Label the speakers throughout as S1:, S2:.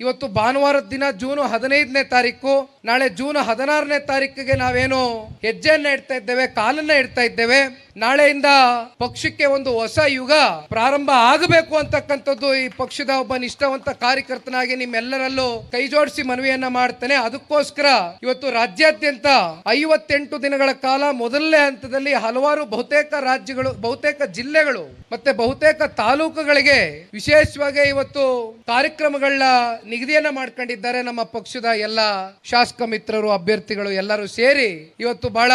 S1: ಇವತ್ತು ಭಾನುವಾರದ ದಿನ ಜೂನ್ ಹದಿನೈದನೇ ತಾರೀಕು. ನಾಳೆ ಜೂನ್ ಹದಿನಾರನೇ ತಾರೀಕಿಗೆ ನಾವೇನು ಹೆಜ್ಜೆಯನ್ನ ಇಡ್ತಾ ಇದ್ದೇವೆ, ಕಾಲನ್ನ ಇಡ್ತಾ ಇದ್ದೇವೆ. ನಾಳೆಯಿಂದ ಪಕ್ಷಕ್ಕೆ ಒಂದು ಹೊಸ ಯುಗ ಪ್ರಾರಂಭ ಆಗಬೇಕು ಅಂತಕ್ಕಂಥದ್ದು ಈ ಪಕ್ಷದ ಒಬ್ಬ ನಿಷ್ಠಾವಂತ ಕಾರ್ಯಕರ್ತನಾಗಿ ನಿಮ್ಮೆಲ್ಲರಲ್ಲೂ ಕೈ ಜೋಡಿಸಿ ಮನವಿಯನ್ನ ಮಾಡ್ತೇನೆ. ಅದಕ್ಕೋಸ್ಕರ ಇವತ್ತು ರಾಜ್ಯಾದ್ಯಂತ ಐವತ್ತೆಂಟು ದಿನಗಳ ಕಾಲ ಮೊದಲನೇ ಹಂತದಲ್ಲಿ ಹಲವಾರು ಬಹುತೇಕ ರಾಜ್ಯಗಳು, ಬಹುತೇಕ ಜಿಲ್ಲೆಗಳು ಮತ್ತೆ ಬಹುತೇಕ ತಾಲೂಕುಗಳಿಗೆ ವಿಶೇಷವಾಗಿ ಇವತ್ತು ಕಾರ್ಯಕ್ರಮಗಳ ನಿಗದಿಯನ್ನ ಮಾಡ್ಕೊಂಡಿದ್ದಾರೆ ನಮ್ಮ ಪಕ್ಷದ ಎಲ್ಲ ಶಾಸಕ ಮಿತ್ರರು, ಅಭ್ಯರ್ಥಿಗಳು ಎಲ್ಲರೂ ಸೇರಿ. ಇವತ್ತು ಬಹಳ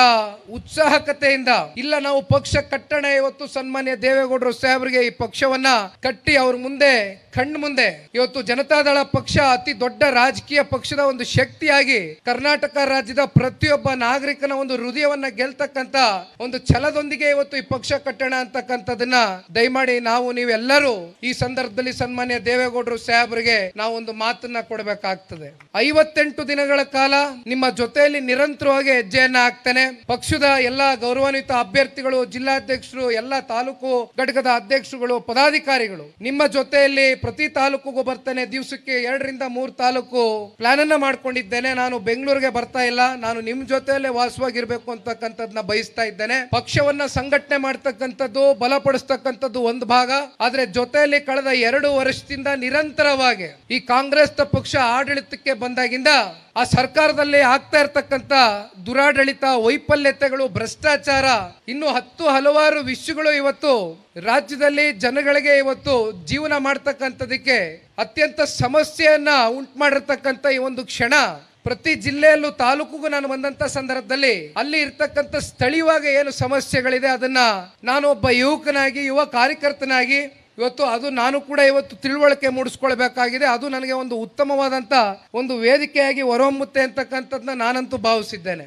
S1: ಉತ್ಸಾಹಕತೆಯಿಂದ ಇಲ್ಲ, ನಾವು ಪಕ್ಷ ಕಟ್ಟಣ ಇವತ್ತು ಸನ್ಮಾನ್ಯ ದೇವೇಗೌಡರು ಸಾಹೇಬರಿಗೆ ಈ ಪಕ್ಷವನ್ನ ಕಟ್ಟಿ ಅವ್ರ ಮುಂದೆ ಕಣ್ಣು ಮುಂದೆ. ಇವತ್ತು ಜನತಾದಳ ಪಕ್ಷ ಅತಿ ದೊಡ್ಡ ರಾಜಕೀಯ ಪಕ್ಷದ ಒಂದು ಶಕ್ತಿಯಾಗಿ ಕರ್ನಾಟಕ ರಾಜ್ಯದ ಪ್ರತಿಯೊಬ್ಬ ನಾಗರಿಕನ ಒಂದು ಹೃದಯವನ್ನ ಗೆಲ್ತಕ್ಕಂತ ಒಂದು ಛಲದೊಂದಿಗೆ ಇವತ್ತು ಈ ಪಕ್ಷ ಕಟ್ಟಣ ಅಂತಕ್ಕಂಥದನ್ನ ದಯಮಾಡಿ ನಾವು ನೀವೆಲ್ಲರೂ ಈ ಸಂದರ್ಭದಲ್ಲಿ ಸನ್ಮಾನ್ಯ ದೇವೇಗೌಡರು ಸಾಹೇಬರಿಗೆ ನಾವು ಒಂದು ಮಾತನ್ನ ಕೊಡಬೇಕಾಗ್ತದೆ. ಐವತ್ತೆಂಟು ದಿನಗಳ ಕಾಲ ನಿಮ್ಮ ಜೊತೆಯಲ್ಲಿ ನಿರಂತರವಾಗಿ ಹೆಜ್ಜೆಯನ್ನ ಹಾಕ್ತೇನೆ. ಪಕ್ಷದ ಎಲ್ಲಾ ಗೌರವಾನ್ವಿತ ಅಭ್ಯರ್ಥಿಗಳು ಜಿಲ್ಲಾಧ್ಯಕ್ಷರು, ಎಲ್ಲ ತಾಲೂಕು ಘಟಕದ ಅಧ್ಯಕ್ಷರುಗಳು, ಪದಾಧಿಕಾರಿಗಳು, ನಿಮ್ಮ ಜೊತೆಯಲ್ಲಿ ಪ್ರತಿ ತಾಲೂಕಿಗೂ ಬರ್ತೇನೆ. ದಿವಸಕ್ಕೆ ಎರಡರಿಂದ ಮೂರು ತಾಲೂಕು ಪ್ಲಾನ್ ಅನ್ನ ಮಾಡ್ಕೊಂಡಿದ್ದೇನೆ. ನಾನು ಬೆಂಗಳೂರಿಗೆ ಬರ್ತಾ ಇಲ್ಲ. ನಾನು ನಿಮ್ ಜೊತೆಯಲ್ಲೇ ವಾಸವಾಗಿರ್ಬೇಕು ಅಂತಕ್ಕಂಥದ್ನ ಬಯಸ್ತಾ ಇದ್ದೇನೆ. ಪಕ್ಷವನ್ನ ಸಂಘಟನೆ ಮಾಡ್ತಕ್ಕಂಥದ್ದು, ಬಲಪಡಿಸ್ತಕ್ಕಂಥದ್ದು ಒಂದು ಭಾಗ. ಆದ್ರೆ ಜೊತೆಯಲ್ಲಿ ಕಳೆದ ಎರಡು ವರ್ಷದಿಂದ ನಿರಂತರವಾಗಿ ಈ ಕಾಂಗ್ರೆಸ್ ಪಕ್ಷ ಆಡಳಿತಕ್ಕೆ ಬಂದಾಗಿಂದ ಆ ಸರ್ಕಾರದಲ್ಲಿ ಆಗ್ತಾ ಇರ್ತಕ್ಕಂತ ದುರಾಡಳಿತ, ವೈಫಲ್ಯತೆಗಳು, ಭ್ರಷ್ಟಾಚಾರ ಇನ್ನು ಹತ್ತು ಹಲವಾರು ವಿಷಯಗಳು ಇವತ್ತು ರಾಜ್ಯದಲ್ಲಿ ಜನಗಳಿಗೆ ಇವತ್ತು ಜೀವನ ಮಾಡ್ತಕ್ಕಂಥದಕ್ಕೆ ಅತ್ಯಂತ ಸಮಸ್ಯೆಯನ್ನ ಉಂಟು ಮಾಡಿರ್ತಕ್ಕಂಥ ಈ ಒಂದು ಕ್ಷಣ. ಪ್ರತಿ ಜಿಲ್ಲೆಯಲ್ಲೂ ತಾಲೂಕಿಗೂ ನಾನು ಬಂದಂತ ಸಂದರ್ಭದಲ್ಲಿ ಅಲ್ಲಿ ಇರ್ತಕ್ಕಂಥ ಸ್ಥಳೀಯವಾಗಿ ಏನು ಸಮಸ್ಯೆಗಳಿದೆ ಅದನ್ನ ನಾನು ಒಬ್ಬ ಯುವಕನಾಗಿ, ಯುವ ಕಾರ್ಯಕರ್ತನಾಗಿ ಇವತ್ತು ಅದು ನಾನು ಕೂಡ ಇವತ್ತು ತಿಳುವಳಿಕೆ ಮೂಡಿಸ್ಕೊಳ್ಬೇಕಾಗಿದೆ. ಅದು ನನಗೆ ಒಂದು ಉತ್ತಮವಾದಂತ ಒಂದು ವೇದಿಕೆಯಾಗಿ ಹೊರಹೊಮ್ಮುತ್ತೆ ಅಂತಕ್ಕಂಥದ್ದನ್ನ ನಾನಂತೂ ಭಾವಿಸಿದ್ದೇನೆ.